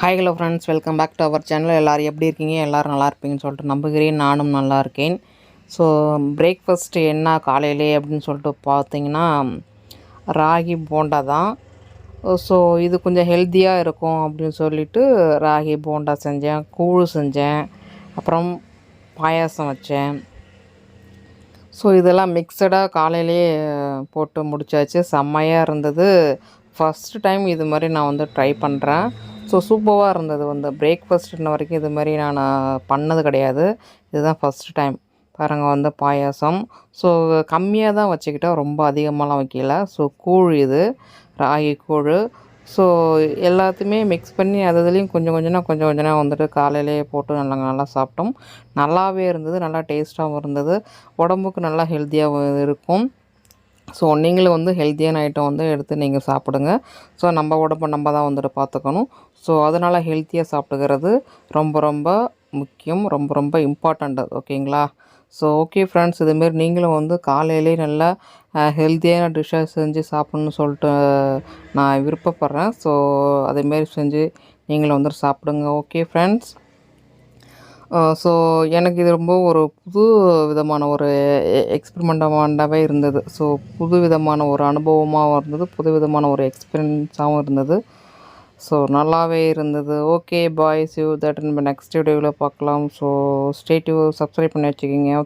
Hi hello friends welcome back to our channel எல்லோரும் எப்படி இருக்கீங்க? எல்லோரும் நல்லா இருப்பீங்கன்னு சொல்லிட்டு நம்புகிறேன். நானும் நல்லா இருக்கேன். ஸோ பிரேக்ஃபாஸ்ட்டு என்ன காலையிலே அப்படின்னு சொல்லிட்டு பார்த்தீங்கன்னா ராகி போண்டா தான். ஸோ இது கொஞ்சம் ஹெல்த்தியாக இருக்கும் அப்படின்னு சொல்லிட்டு ராகி போண்டா செஞ்சேன் கூழ் செஞ்சேன் அப்புறம் பாயாசம் வச்சேன். ஸோ இதெல்லாம் மிக்சடாக காலையிலே போட்டு முடிச்சாச்சு. செம்மையாக இருந்தது. ஃபஸ்ட்டு டைம் இது மாதிரி நான் வந்து ட்ரை பண்ணுறேன் ஸோ சூப்பராக இருந்தது. வந்து பிரேக்ஃபாஸ்ட் இன்ன வரைக்கும் இது மாதிரி நான் பண்ணது கிடையாது. இதுதான் ஃபஸ்ட்டு டைம் பாருங்கள் வந்து பாயாசம். ஸோ கம்மியாக தான் வச்சுக்கிட்டோம். ரொம்ப அதிகமாகலாம் வைக்கல. ஸோ கூழ் இது. ராகி கூழ். ஸோ எல்லாத்தையுமே மிக்ஸ் பண்ணி அது இதுலேயும் கொஞ்சம் கொஞ்சமாக கொஞ்சம் கொஞ்சமாக வந்துட்டு காலையிலே போட்டு நல்லா நல்லா சாப்பிட்டோம். நல்லாவே இருந்தது. நல்லா டேஸ்ட்டாகவும் இருந்தது. உடம்புக்கு நல்லா ஹெல்த்தியாகவும் இருக்கும். ஸோ நீங்களும் வந்து ஹெல்த்தியான ஐட்டம் வந்து எடுத்து நீங்கள் சாப்பிடுங்க. ஸோ நம்ம உடம்பை நம்ம தான் வந்துட்டு பார்த்துக்கணும். ஸோ அதனால் ஹெல்த்தியாக சாப்பிட்டுக்கிறது ரொம்ப ரொம்ப முக்கியம். ரொம்ப ரொம்ப இம்பார்ட்டண்ட் ஓகேங்களா ஸோ ஓகே ஃப்ரெண்ட்ஸ் இதுமாரி நீங்களும் வந்து காலையிலே நல்லா ஹெல்த்தியான டிஷ்ஷாக செஞ்சு சாப்பிட்ணுன்னு சொல்லிட்டு நான் விருப்பப்படுறேன். ஸோ அதேமாரி செஞ்சு நீங்களும் வந்துட்டு சாப்பிடுங்க. ஓகே ஃப்ரெண்ட்ஸ் ஸோ எனக்கு இது ரொம்ப ஒரு புது விதமான ஒரு எ இருந்தது. ஸோ புது விதமான ஒரு அனுபவமாகவும் இருந்தது புது விதமான ஒரு எக்ஸ்பீரியன்ஸாகவும் இருந்தது. ஸோ நல்லாவே இருந்தது. ஓகே பாய் யூ தட் நம்ம நெக்ஸ்ட் வீடியோவில் பார்க்கலாம். ஸோ ஸ்டேட்டிவ் சப்ஸ்கிரைப் பண்ணி வச்சுக்கிங்க.